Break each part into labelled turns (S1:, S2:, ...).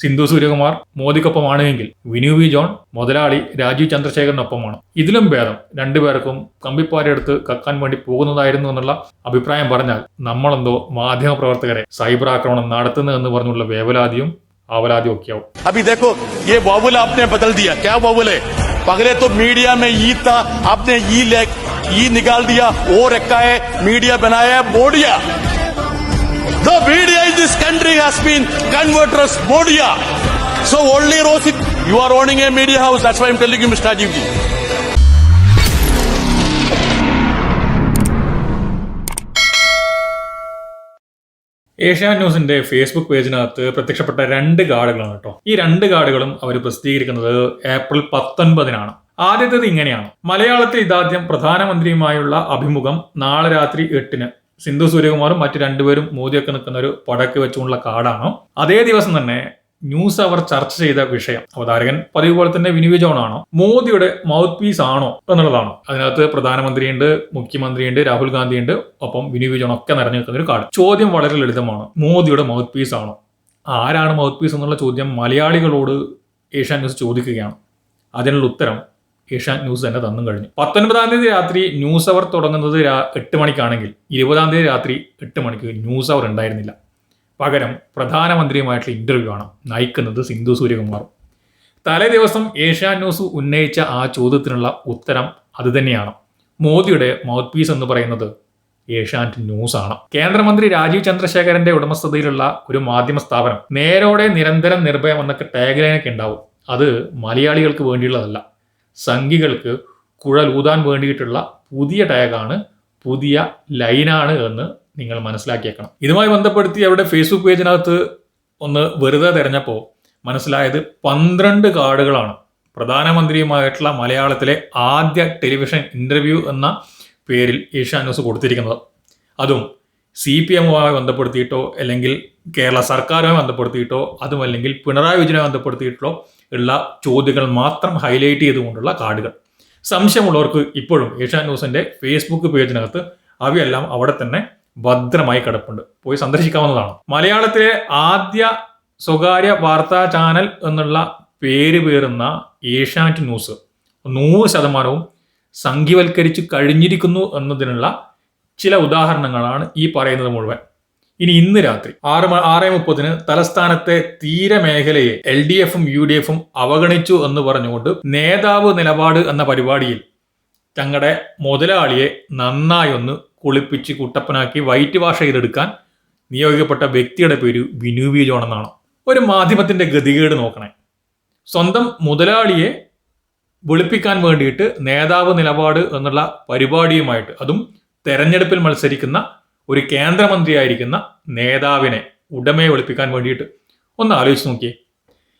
S1: സിന്ധു സൂര്യകുമാർ മോദിക്കൊപ്പമാണ് എങ്കിൽ Vinu V John മുതലാളി രാജീവ് ചന്ദ്രശേഖരനൊപ്പമാണ് ഇതിലും ഭേദം രണ്ടുപേർക്കും കമ്പിപ്പാരെടുത്ത് കക്കാൻ വേണ്ടി പോകുന്നതായിരുന്നു എന്നുള്ള അഭിപ്രായം പറഞ്ഞാൽ നമ്മളെന്തോ മാധ്യമ പ്രവർത്തകരെ സൈബർ ആക്രമണം നടത്തുന്നതെന്ന് പറഞ്ഞുള്ള വേവലാതിയും ആവലാതിയും ഒക്കെയാവും
S2: अभी देखो ये बाबुल आपने बदल दिया क्या बाबुल है पहले तो मीडिया में ई था आपने ई ले ई निकाल दिया वो रखा है मीडिया बनाया है Modiya the media this country has been converted as modia. So only Rosit, you are owning a media house. That's why I'm telling you, Mr. Rajivji.
S1: Asia ന്യൂസിന്റെ ഫേസ്ബുക്ക് പേജിനകത്ത് പ്രത്യക്ഷപ്പെട്ട രണ്ട് കാർഡുകളാണ് കേട്ടോ ഈ രണ്ട് കാർഡുകളും അവർ പ്രസിദ്ധീകരിക്കുന്നത് ഏപ്രിൽ പത്തൊൻപതിനാണ് ആദ്യത്തേത് ഇങ്ങനെയാണ് മലയാളത്തിൽ ഇതാദ്യം പ്രധാനമന്ത്രിയുമായുള്ള അഭിമുഖം നാളെ രാത്രി എട്ടിന് സിന്ധു സൂര്യകുമാറും മറ്റു രണ്ടുപേരും മോദിയൊക്കെ നിൽക്കുന്ന ഒരു പടക്ക് വെച്ചുകൊണ്ടുള്ള കാർഡാണ് അതേ ദിവസം തന്നെ ന്യൂസ് അവർ ചർച്ച ചെയ്ത വിഷയം. അവതാരകൻ പതിവ് പോലെ തന്നെ വിനിവി ജോൺ ആണോ മോദിയുടെ മൗത്ത് പീസ് ആണോ എന്നുള്ളതാണ്. അതിനകത്ത് പ്രധാനമന്ത്രിയുണ്ട് മുഖ്യമന്ത്രിയുണ്ട് രാഹുൽ ഗാന്ധിയുണ്ട്. ഒപ്പം വിനിവി ജോൺ ഒക്കെ നിറഞ്ഞു നിൽക്കുന്ന ഒരു കാർഡ് ചോദ്യം വളരെ ലളിതമാണ്. മോദിയുടെ മൗത്ത് പീസ് ആണോ? ആരാണ് മൗത്ത് പീസ് എന്നുള്ള ചോദ്യം മലയാളികളോട് ഏഷ്യാൻ ന്യൂസ് ചോദിക്കുകയാണ്. അതിനുള്ള ഉത്തരം ഏഷ്യാൻ ന്യൂസ് തന്നെ തന്നും കഴിഞ്ഞു. പത്തൊൻപതാം തീയതി രാത്രി ന്യൂസ് അവർ തുടങ്ങുന്നത് എട്ട് മണിക്കാണെങ്കിൽ ഇരുപതാം തീയതി രാത്രി എട്ട് മണിക്ക് ന്യൂസ് അവർ ഉണ്ടായിരുന്നില്ല. പകരം പ്രധാനമന്ത്രിയുമായിട്ടുള്ള ഇന്റർവ്യൂ ആണ് നയിക്കുന്നത് സിന്ധു സൂര്യകുമാറും തലേ ദിവസം ഏഷ്യാൻ ന്യൂസ് ഉന്നയിച്ച ആ ചോദ്യത്തിനുള്ള ഉത്തരം അതുതന്നെയാണ് മോദിയുടെ മൗത്ത് പീസ് എന്ന് പറയുന്നത് ഏഷ്യാനെറ്റ് ന്യൂസ് ആണ്. കേന്ദ്രമന്ത്രി രാജീവ് ചന്ദ്രശേഖരന്റെ ഉടമസ്ഥതയിലുള്ള ഒരു മാധ്യമ സ്ഥാപനം നേരോടെ നിരന്തരം നിർഭയം എന്നൊക്കെ ടാഗ്ലൈനൊക്കെ ഉണ്ടാവും. അത് മലയാളികൾക്ക് വേണ്ടിയുള്ളതല്ല. സംഘികൾക്ക് കുഴലൂതാൻ വേണ്ടിയിട്ടുള്ള പുതിയ ടാഗാണ് പുതിയ ലൈനാണ് എന്ന് നിങ്ങൾ മനസ്സിലാക്കിയേക്കണം. ഇതുമായി ബന്ധപ്പെടുത്തി അവരുടെ ഫേസ്ബുക്ക് പേജിനകത്ത് ഒന്ന് വെറുതെ തിരഞ്ഞപ്പോൾ മനസ്സിലായത് പന്ത്രണ്ട് കാർഡുകളാണ്. പ്രധാനമന്ത്രിയുമായിട്ടുള്ള മലയാളത്തിലെ ആദ്യ ടെലിവിഷൻ ഇന്റർവ്യൂ എന്ന പേരിൽ ഏഷ്യാ ന്യൂസ് കൊടുത്തിരിക്കുന്നത്. അതും സി പി എമ്മുമായി ബന്ധപ്പെടുത്തിയിട്ടോ അല്ലെങ്കിൽ കേരള സർക്കാരുമായി ബന്ധപ്പെടുത്തിയിട്ടോ അതുമല്ലെങ്കിൽ പിണറായി വിജയനുമായി ബന്ധപ്പെടുത്തിയിട്ടോ ഉള്ള ചോദ്യങ്ങൾ മാത്രം ഹൈലൈറ്റ് ചെയ്തുകൊണ്ടുള്ള കാർഡുകൾ. സംശയമുള്ളവർക്ക് ഇപ്പോഴും ഏഷ്യാ ന്യൂസിന്റെ ഫേസ്ബുക്ക് പേജിനകത്ത് അവയെല്ലാം അവിടെ തന്നെ ഭദ്രമായി കിടപ്പുണ്ട്. പോയി സന്ദർശിക്കാവുന്നതാണ്. മലയാളത്തിലെ ആദ്യ സ്വകാര്യ വാർത്താ ചാനൽ എന്നുള്ള പേര് പേറുന്ന ഏഷ്യാനെറ്റ് ന്യൂസ് നൂറ് ശതമാനവും സംഘിവൽക്കരിച്ച് കഴിഞ്ഞിരിക്കുന്നു എന്നതിനുള്ള ചില ഉദാഹരണങ്ങളാണ് ഈ പറയുന്നത് മുഴുവൻ. ഇനി ഇന്ന് രാത്രി ആറ് ആറ് മുപ്പതിന് തലസ്ഥാനത്തെ തീരമേഖലയെ എൽ ഡി എഫും യു ഡി എഫും അവഗണിച്ചു എന്ന് പറഞ്ഞുകൊണ്ട് നേതാവ് നിലപാട് എന്ന പരിപാടിയിൽ തങ്ങളുടെ മുതലാളിയെ നന്നായൊന്ന് കുളിപ്പിച്ച് കുട്ടപ്പനാക്കി വൈറ്റ് വാഷ് ചെയ്തെടുക്കാൻ നിയോഗിക്കപ്പെട്ട വ്യക്തിയുടെ പേര് വിനു വി ജോൺ എന്നാണ് ഒരു മാധ്യമത്തിന്റെ ഗതികേട് നോക്കണേ. സ്വന്തം മുതലാളിയെ വെളുപ്പിക്കാൻ വേണ്ടിയിട്ട് നേതാവ് നിലപാട് എന്നുള്ള പരിപാടിയുമായിട്ട് അതും തെരഞ്ഞെടുപ്പിൽ മത്സരിക്കുന്ന ഒരു കേന്ദ്രമന്ത്രിയായിരിക്കുന്ന നേതാവിനെ ഉടമയെ വെളുപ്പിക്കാൻ വേണ്ടിയിട്ട് ഒന്ന് ആലോചിച്ച് നോക്കിയേ.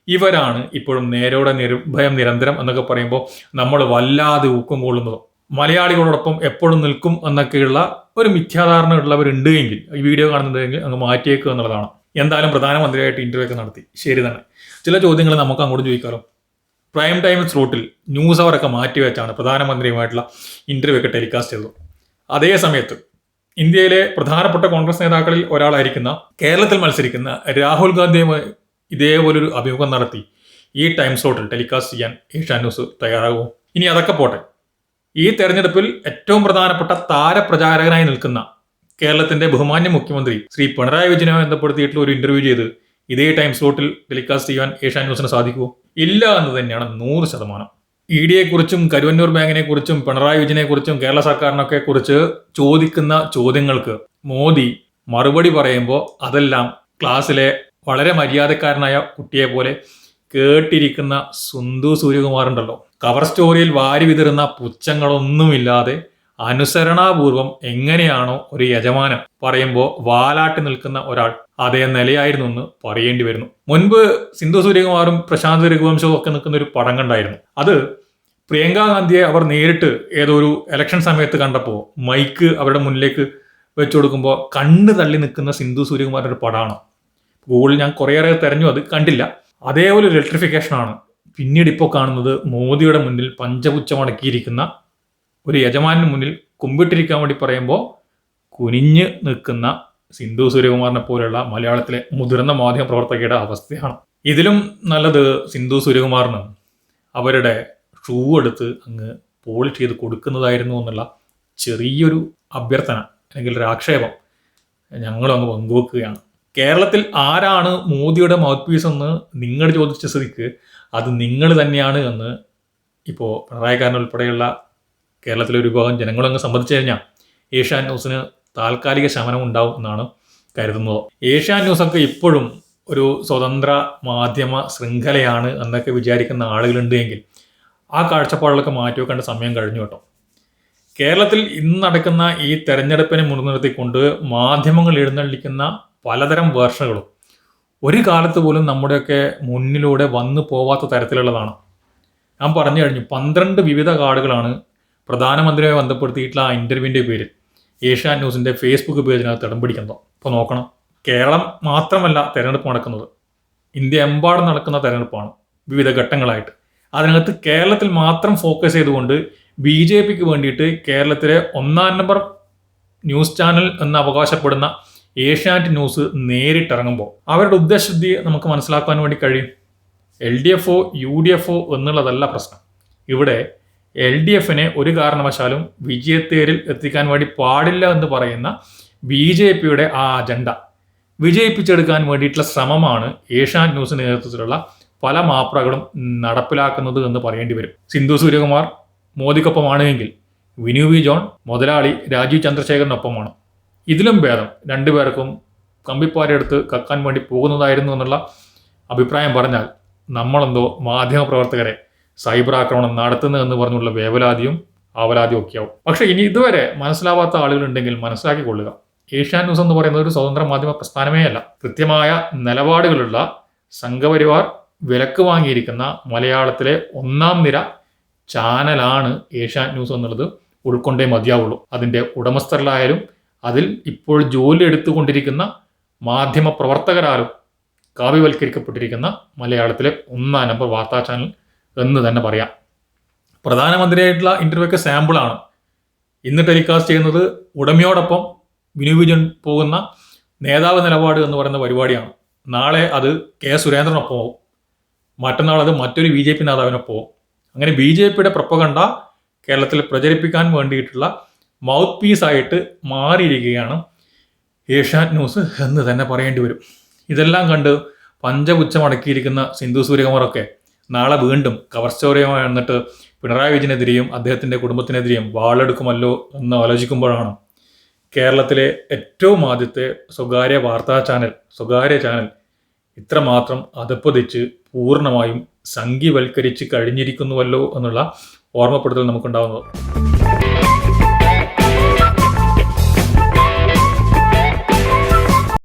S1: ഇവരാണ് ഇപ്പോഴും നേരോടെ നിർഭയം നിരന്തരം എന്നൊക്കെ പറയുമ്പോൾ നമ്മൾ വല്ലാതെ ഊക്കം കൊള്ളുന്നതും മലയാളികളോടൊപ്പം എപ്പോഴും നിൽക്കും എന്നൊക്കെയുള്ള ഒരു മിഥ്യാധാരണ ഉള്ളവരുണ്ട് എങ്കിൽ ഈ വീഡിയോ കാണുന്നുണ്ടെങ്കിൽ അങ്ങ് മാറ്റിയേക്കുക എന്നുള്ളതാണ്. എന്തായാലും പ്രധാനമന്ത്രിയായിട്ട് ഇന്റർവ്യൂ ഒക്കെ നടത്തി. ശരി തന്നെ. ചില ചോദ്യങ്ങൾ നമുക്ക് അങ്ങോട്ട് ചോദിക്കാലോ. പ്രൈം ടൈം സ്ലോട്ടിൽ ന്യൂസ് അവരൊക്കെ മാറ്റി വെച്ചാണ് പ്രധാനമന്ത്രിയുമായിട്ടുള്ള ഇന്റർവ്യൂ ഒക്കെ ടെലികാസ്റ്റ് ചെയ്തത്. അതേ സമയത്ത് ഇന്ത്യയിലെ പ്രധാനപ്പെട്ട കോൺഗ്രസ് നേതാക്കളിൽ ഒരാളായിരിക്കുന്ന കേരളത്തിൽ മത്സരിക്കുന്ന രാഹുൽ ഗാന്ധിയുമായി ഇതേപോലൊരു അഭിമുഖം നടത്തി ഈ ടൈം സ്ലോട്ടിൽ ടെലികാസ്റ്റ് ചെയ്യാൻ ഏഷ്യാൻ ന്യൂസ് തയ്യാറാകുമോ? ഇനി അതൊക്കെ പോട്ടെ. ഈ തെരഞ്ഞെടുപ്പിൽ ഏറ്റവും പ്രധാനപ്പെട്ട താരപ്രചാരകനായി നിൽക്കുന്ന കേരളത്തിന്റെ ബഹുമാന്യ മുഖ്യമന്ത്രി ശ്രീ പിണറായി വിജയനുമായി ബന്ധപ്പെടുത്തിയിട്ടുള്ള ഒരു ഇന്റർവ്യൂ ചെയ്ത് ഇതേ ടൈം സ്ലോട്ടിൽ ടെലികാസ്റ്റ് ചെയ്യാൻ ഏഷ്യാൻ ന്യൂസിന് സാധിക്കുമോ? ഇല്ല എന്ന് തന്നെയാണ് നൂറ് ശതമാനം ഇ ഡിയെക്കുറിച്ചും കരുവന്നൂർ ബാങ്കിനെ കുറിച്ചും പിണറായി വിജയനെ കുറിച്ചും കേരള സർക്കാരിനൊക്കെ കുറിച്ച് ചോദിക്കുന്ന ചോദ്യങ്ങൾക്ക് മോദി മറുപടി പറയുമ്പോൾ അതെല്ലാം ക്ലാസ്സിലെ വളരെ മര്യാദക്കാരനായ കുട്ടിയെ പോലെ കേട്ടിരിക്കുന്ന സുന്ദു സൂര്യകുമാറുണ്ടല്ലോ. കവർ സ്റ്റോറിയിൽ വാരി വിതറുന്ന പുച്ഛങ്ങളൊന്നുമില്ലാതെ അനുസരണാപൂർവം എങ്ങനെയാണോ ഒരു യജമാനൻ പറയുമ്പോൾ വാലാട്ടി നിൽക്കുന്ന ഒരാൾ അതേ നിലയായിരുന്നു എന്ന് പറയേണ്ടി വരുന്നു. മുൻപ് സിന്ധു സൂര്യകുമാറും പ്രശാന്ത് രഘുവംശവും ഒക്കെ നിൽക്കുന്ന ഒരു പടം കണ്ടായിരുന്നു. അത് പ്രിയങ്കാ ഗാന്ധിയെ അവർ നേരിട്ട് ഏതോ ഒരു ഇലക്ഷൻ സമയത്ത് കണ്ടപ്പോൾ മൈക്ക് അവരുടെ മുന്നിലേക്ക് വെച്ചു കൊടുക്കുമ്പോൾ കണ്ണ് തള്ളി നിൽക്കുന്ന സിന്ധു സൂര്യകുമാറിന്റെ ഒരു പടമാണ്. ഗൂഗിളിൽ ഞാൻ കുറേയേറെ തെരഞ്ഞു അത് കണ്ടില്ല. അതേപോലെ ഒരു ഇലക്ട്രിഫിക്കേഷനാണ് പിന്നീട് ഇപ്പോൾ കാണുന്നത് മോദിയുടെ മുന്നിൽ പഞ്ചപുച്ഛമടക്കിയിരിക്കുന്ന ഒരു യജമാനു മുന്നിൽ കുമ്പിട്ടിരിക്കാൻ വേണ്ടി പറയുമ്പോൾ കുനിഞ്ഞ് നിൽക്കുന്ന സിന്ധു സൂര്യകുമാറിനെ പോലെയുള്ള മലയാളത്തിലെ മുതിർന്ന മാധ്യമ പ്രവർത്തകയുടെ അവസ്ഥയാണ്. ഇതിലും നല്ലത് സിന്ധു സൂര്യകുമാറിന് അവരുടെ ഷൂ എടുത്ത് അങ്ങ് പോളിഷ് ചെയ്ത് കൊടുക്കുന്നതായിരുന്നു എന്നുള്ള ചെറിയൊരു അഭ്യർത്ഥന അല്ലെങ്കിൽ ഒരു ആക്ഷേപം ഞങ്ങളും അങ്ങ് പങ്കുവെക്കുകയാണ്. കേരളത്തിൽ ആരാണ് മോദിയുടെ മൗത്ത് പീസ് എന്ന് നിങ്ങൾ ചോദിച്ച സ്ഥിതിക്ക് അത് നിങ്ങൾ തന്നെയാണ് എന്ന് ഇപ്പോൾ പിണറായിക്കാരൻ ഉൾപ്പെടെയുള്ള കേരളത്തിലെ ഒരു വിഭാഗം ജനങ്ങളങ്ങ് സംബന്ധിച്ചു കഴിഞ്ഞാൽ ഏഷ്യാൻ ന്യൂസിന് താൽക്കാലിക ശമനം ഉണ്ടാവും എന്നാണ് കരുതുന്നത്. ഏഷ്യാ ന്യൂസൊക്കെ ഇപ്പോഴും ഒരു സ്വതന്ത്ര മാധ്യമ ശൃംഖലയാണ് എന്നൊക്കെ വിചാരിക്കുന്ന ആളുകളുണ്ട് എങ്കിൽ ആ കാഴ്ചപ്പാടുകളൊക്കെ മാറ്റി വെക്കേണ്ട സമയം കഴിഞ്ഞു കേട്ടോ. കേരളത്തിൽ ഇന്ന് നടക്കുന്ന ഈ തെരഞ്ഞെടുപ്പിനെ മുൻനിർത്തിക്കൊണ്ട് മാധ്യമങ്ങൾ എഴുന്നള്ളിക്കുന്ന പലതരം വേർഷനുകളും ഒരു കാലത്ത് പോലും നമ്മുടെയൊക്കെ മുന്നിലൂടെ വന്നു പോവാത്ത തരത്തിലുള്ളതാണ്. ഞാൻ പറഞ്ഞു കഴിഞ്ഞു പന്ത്രണ്ട് വിവിധ കാർഡുകളാണ് പ്രധാനമന്ത്രിയെ ബന്ധപ്പെടുത്തിയിട്ടുള്ള ആ ഇന്റർവ്യൂവിന്റെ പേരിൽ. ഏഷ്യാൻ ന്യൂസിന്റെ ഫേസ്ബുക്ക് പേജിനകത്ത് ഇടം പിടിക്കുന്നത് അപ്പോൾ നോക്കണം. കേരളം മാത്രമല്ല തെരഞ്ഞെടുപ്പ് നടക്കുന്നത്. ഇന്ത്യ എമ്പാടും നടക്കുന്ന തെരഞ്ഞെടുപ്പാണ്. വിവിധ ഘട്ടങ്ങളായിട്ട്. അതിനകത്ത് കേരളത്തിൽ മാത്രം ഫോക്കസ് ചെയ്തുകൊണ്ട് ബി ജെ പിക്ക് വേണ്ടിയിട്ട് കേരളത്തിലെ ഒന്നാം നമ്പർ ന്യൂസ് ചാനൽ എന്ന് അവകാശപ്പെടുന്ന ഏഷ്യാനെറ്റ് ന്യൂസ് നേരിട്ടിറങ്ങുമ്പോൾ അവരുടെ ഉദ്ദേശശുദ്ധി നമുക്ക് മനസ്സിലാക്കാൻ വേണ്ടി കഴിയും. എൽ ഡി എഫ് ഒ യു ഡി എഫ് ഒ എന്നുള്ളതല്ല പ്രശ്നം. ഇവിടെ എൽ ഡി എഫിനെ ഒരു കാരണവശാലും വിജയത്തേരിൽ എത്തിക്കാൻ വേണ്ടി പാടില്ല എന്ന് പറയുന്ന ബി ജെ പിയുടെ ആ അജണ്ട വിജയിപ്പിച്ചെടുക്കാൻ വേണ്ടിയിട്ടുള്ള ശ്രമമാണ് ഏഷ്യാൻ ന്യൂസ് നേതൃത്വത്തിലുള്ള പല മാപ്രകളും നടപ്പിലാക്കുന്നത് എന്ന് പറയേണ്ടി വരും. സിന്ധു സൂര്യകുമാർ മോദിക്കൊപ്പമാണ് എങ്കിൽ വിനു വി ജോൺ മുതലാളി രാജീവ് ചന്ദ്രശേഖരനൊപ്പമാണ്. ഇതിലും ഭേദം രണ്ടുപേർക്കും കമ്പിപ്പാരെടുത്ത് കക്കാൻ വേണ്ടി പോകുന്നതായിരുന്നു എന്നുള്ള അഭിപ്രായം പറഞ്ഞാൽ നമ്മളെന്തോ മാധ്യമപ്രവർത്തകരെ സൈബർ ആക്രമണം നടത്തുന്നു എന്ന് പറഞ്ഞുള്ള വേവലാതിയും ആവലാതിയും ഒക്കെയാവും പക്ഷേ ഇനി ഇതുവരെ മനസ്സിലാവാത്ത ആളുകളുണ്ടെങ്കിൽ മനസ്സിലാക്കിക്കൊള്ളുക. ഏഷ്യാൻ ന്യൂസ് എന്ന് പറയുന്നത് ഒരു സ്വതന്ത്ര മാധ്യമ പ്രസ്ഥാനമേ അല്ല. കൃത്യമായ നിലപാടുകളുള്ള സംഘപരിവാർ വിലക്ക് വാങ്ങിയിരിക്കുന്ന മലയാളത്തിലെ ഒന്നാം നിര ചാനലാണ് ഏഷ്യാൻ ന്യൂസ് എന്നുള്ളത് ഉൾക്കൊണ്ടേ മതിയാവുള്ളൂ. അതിന്റെ ഉടമസ്ഥരിലായാലും അതിൽ ഇപ്പോൾ ജോലി എടുത്തുകൊണ്ടിരിക്കുന്ന മാധ്യമ പ്രവർത്തകരാലും കാവ്യവൽക്കരിക്കപ്പെട്ടിരിക്കുന്ന മലയാളത്തിലെ ഒന്നാം നമ്പർ വാർത്താ ചാനൽ എന്ന് തന്നെ പറയാം. പ്രധാനമന്ത്രിയായിട്ടുള്ള ഇന്റർവ്യൂ ഒക്കെ സാമ്പിളാണ് ഇന്ന് ടെലികാസ്റ്റ് ചെയ്യുന്നത് ഉടമയോടൊപ്പം വിനുവിജൻ പോകുന്ന നേതാവ് നിലപാട് എന്ന് പറയുന്ന പരിപാടിയാണ്. നാളെ അത് കെ സുരേന്ദ്രനൊപ്പം പോകും മറ്റന്നാൾ അത് മറ്റൊരു ബി ജെ പി നേതാവിനൊപ്പം പോകും അങ്ങനെ ബി ജെ പിയുടെ പ്രപ്പകണ്ട കേരളത്തിൽ പ്രചരിപ്പിക്കാൻ വേണ്ടിയിട്ടുള്ള മൗത്ത് പീസായിട്ട് മാറിയിരിക്കുകയാണ് ഏഷ്യാനെറ്റ് ന്യൂസ് എന്ന് തന്നെ പറയേണ്ടി വരും. ഇതെല്ലാം കണ്ട് പഞ്ചപുച്ഛമടക്കിയിരിക്കുന്ന സിന്ധു സൂര്യകുമാറൊക്കെ നാളെ വീണ്ടും കവർ സ്റ്റോറിയുമായി വന്നിട്ട് പിണറായി വിജയനെതിരെയും അദ്ദേഹത്തിന്റെ കുടുംബത്തിനെതിരെയും വാളെടുക്കുമല്ലോ എന്ന് ആലോചിക്കുമ്പോഴാണ് കേരളത്തിലെ ഏറ്റവും ആദ്യത്തെ സ്വകാര്യ വാർത്താ ചാനൽ സ്വകാര്യ ചാനൽ ഇത്രമാത്രം അതപ്പതിച്ച് പൂർണമായും സംഘീവൽക്കരിച്ച് കഴിഞ്ഞിരിക്കുന്നുവല്ലോ എന്നുള്ള ഓർമ്മപ്പെടുത്തൽ നമുക്കുണ്ടാവുന്നത്.